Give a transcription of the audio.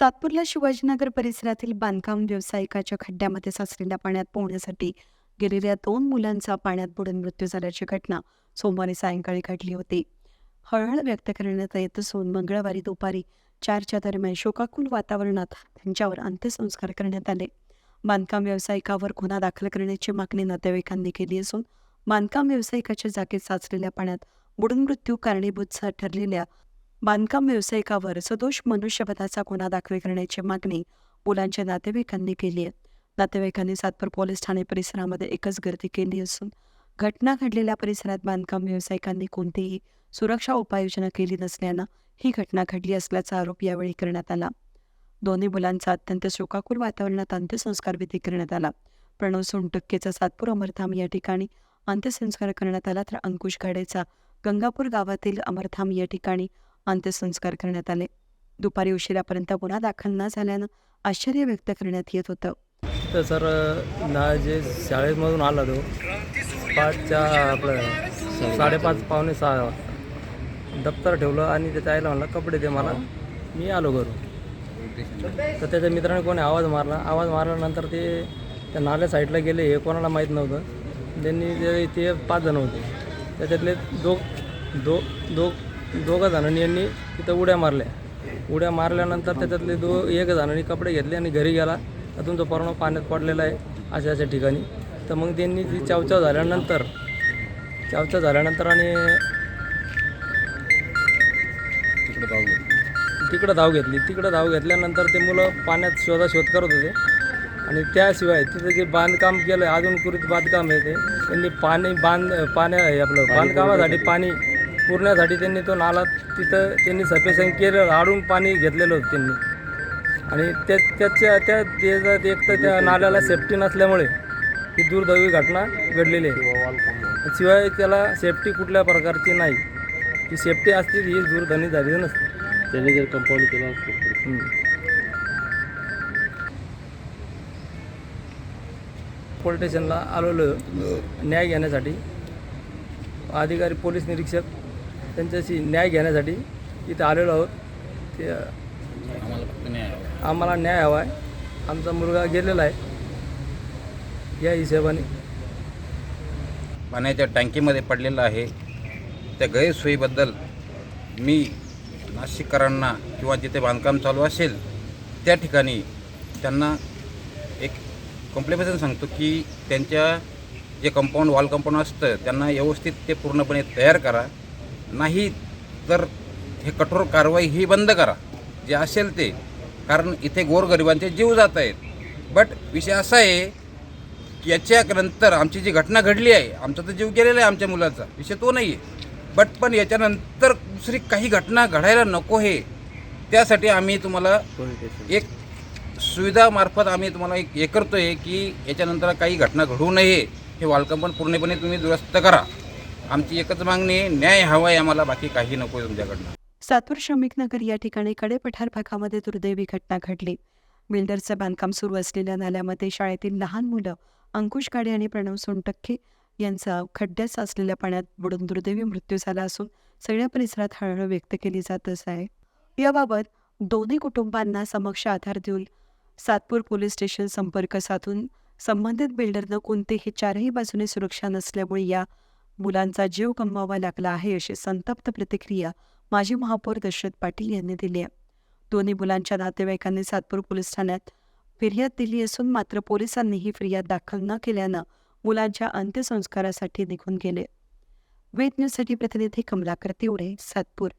सातपूरला शिवाजीनगर परिसरातील बांधकाम व्यावसायिकाच्या खड्ड्यामध्ये साचलेल्या पाण्यात पोहण्यासाठी गेलेल्या दोन मुलांचा पाण्यात बुडून मृत्यू झाल्याची घटना सोमवारी सायंकाळी घडली होती. हळहळ व्यक्त करण्यात येत असून मंगळवारी दुपारी चारच्या दरम्यान शोकाकुल वातावरणात त्यांच्यावर अंत्यसंस्कार करण्यात आले. बांधकाम व्यावसायिकावर गुन्हा दाखल करण्याची मागणी नातेवाईकांनी केली असून बांधकाम व्यावसायिकाच्या जागेत साचलेल्या पाण्यात बुडून मृत्यू कारणीभूत ठरलेल्या बांधकाम व्यावसायिकावर सदोष मनुष्यवधाचा गुन्हा दाखल करण्याची मागणी मुलांच्या नातेवाईकांनी केली आहे. नातेवाईकांनी सातपूर पोलीस ठाणे परिसरामध्ये एकच गर्दी केली असून घटना घडलेल्या परिसरात बांधकाम व्यावसायिकांनी कोणतीही सुरक्षा उपाययोजना केली नसल्यानं ही घटना घडली असल्याचा आरोप यावेळी करण्यात आला. दोन्ही मुलांचा अत्यंत शोकाकुल वातावरणात अंत्यसंस्कार विधी करण्यात आला. प्रणव सोनटक्केचा सातपूर अमरधाम या ठिकाणी अंत्यसंस्कार करण्यात आला तर अंकुश घाडेचा गंगापूर गावातील अमरधाम या ठिकाणी अंत्यसंस्कार करण्यात आले. दुपारी उशिरापर्यंत गुन्हा दाखल न झाल्यानं आश्चर्य व्यक्त करण्यात येत होतं. तर सर ना जे शाळेमधून आला तो पाचच्या आपलं साडेपाच पावणे सहा वाजता. दप्तर ठेवलं आणि त्याच्या आईला म्हणलं कपडे दे मला मी आलो घरून. तर त्याच्या मित्राने कोणी आवाज मारला. आवाज मारल्यानंतर ते त्या नाल्या साईडला गेले हे कोणाला माहीत नव्हतं. त्यांनी ते ते पाच जण होते. त्याच्यातले दो दो दो दोघं जणांनी यांनी तिथं उड्या मारल्या. उड्या मारल्यानंतर त्याच्यातले दो एक जणांनी कपडे घेतले आणि घरी गेला. तर तुमचं पूर्ण पाण्यात पडलेलं आहे अशा अशा ठिकाणी. तर मग त्यांनी ती चावचाव झाल्यानंतर चावचाव झाल्यानंतर आणि तिकडं धाव घेतली. तिकडं धाव घेतल्यानंतर ते मुलं पाण्यात शोधा शोध करत होते. आणि त्याशिवाय तिथं जे बांधकाम केलं अजून कुरीत बांधकाम आहे ते त्यांनी पाणी बांध पाण्या आपलं बांधकामासाठी पाणी पुरण्यासाठी त्यांनी तो नाला तिथं त्यांनी सफेशन केलं आडून पाणी घेतलेलं होतं त्यांनी. आणि त्या त्याच्या त्या त्याच्यात एक तर त्या नाल्याला सेफ्टी नसल्यामुळे ही दुर्दैवी घटना घडलेली आहे. शिवाय त्याला सेफ्टी कुठल्या प्रकारची नाही. ही सेफ्टी असती ही दुर्धनी झालेली नसते. त्याने जर कंपाऊंड केलं असतं. पोलीस स्टेशनला आलेलो न्याय घेण्यासाठी. अधिकारी पोलीस निरीक्षक त्यांच्याशी न्याय घेण्यासाठी इथं आलेलो आहोत. ते आम्हाला न्याय हवा आहे. आमचा मुलगा गेलेला आहे. या हिशोबाने. पाण्याच्या टँकीमध्ये पडलेलं आहे. त्या गैरसोयीबद्दल मी नाशिककरांना किंवा जिथे बांधकाम चालू असेल त्या ठिकाणी त्यांना एक कॉम्प्लिमेशन सांगतो की त्यांच्या जे कंपाऊंड वॉल कंपाऊंड असतं त्यांना व्यवस्थित ते पूर्णपणे तयार करा. नाही तर हे कठोर कारवाई ही बंद करा. जे असेल ते. कारण इथे गोरगरिबांचे जीव जात आहेत. बट विषय असा आहे की याच्यानंतर आमची जी घटना घडली आहे आमचा तर जीव गेलेला आहे आमच्या मुलाचा. विषय तो नाही आहे बट पण याच्यानंतर दुसरी काही घटना घडायला नको हे. त्यासाठी आम्ही तुम्हाला एक सुविधामार्फत आम्ही तुम्हाला एक हे करतो आहे की याच्यानंतर काही घटना घडू नये. हे वालकंपन पूर्णपणे तुम्ही दुरुस्त करा. आमची एकच मागणी आहे न्याय हवा आहे आम्हाला बाकी काही नको आहे तुमच्याकडनं. सातूर श्रमिक नगर या ठिकाणी कडेपठार भागामध्ये दुर्दैवी घटना घडली. बिल्डरचं बांधकाम सुरू असलेल्या नाल्यामध्ये शाळेतील लहान मुलं अंकुश गाडे आणि प्रणव सोनटक्के यांचा खड्ड्यात साचलेल्या पाण्यात बुडून दुर्दैवी मृत्यू झाला असून सगळ्या परिसरात हळहळ व्यक्त केली जात आहे. याबाबत दोन्ही कुटुंबांना समक्ष आधार देऊन सातपूर पोलीस स्टेशन संपर्क साधून संबंधित बिल्डरनं कोणतेही चारही बाजूने सुरक्षा नसल्यामुळे या मुलांचा जीव गमवावा लागला आहे अशी संतप्त प्रतिक्रिया माजी महापौर दशरथ पाटील यांनी दिली आहे. दोन्ही मुलांच्या नातेवाईकांनी सातपूर पोलीस ठाण्यात फिर्याद दिली असून मात्र पोलिसांनी ही फिर्याद दाखल न केल्यानं मुलांच्या अंत्यसंस्कारासाठी निघून गेले. वेद न्यूजसाठी प्रतिनिधी कमलाकर तिवडे सातपूर.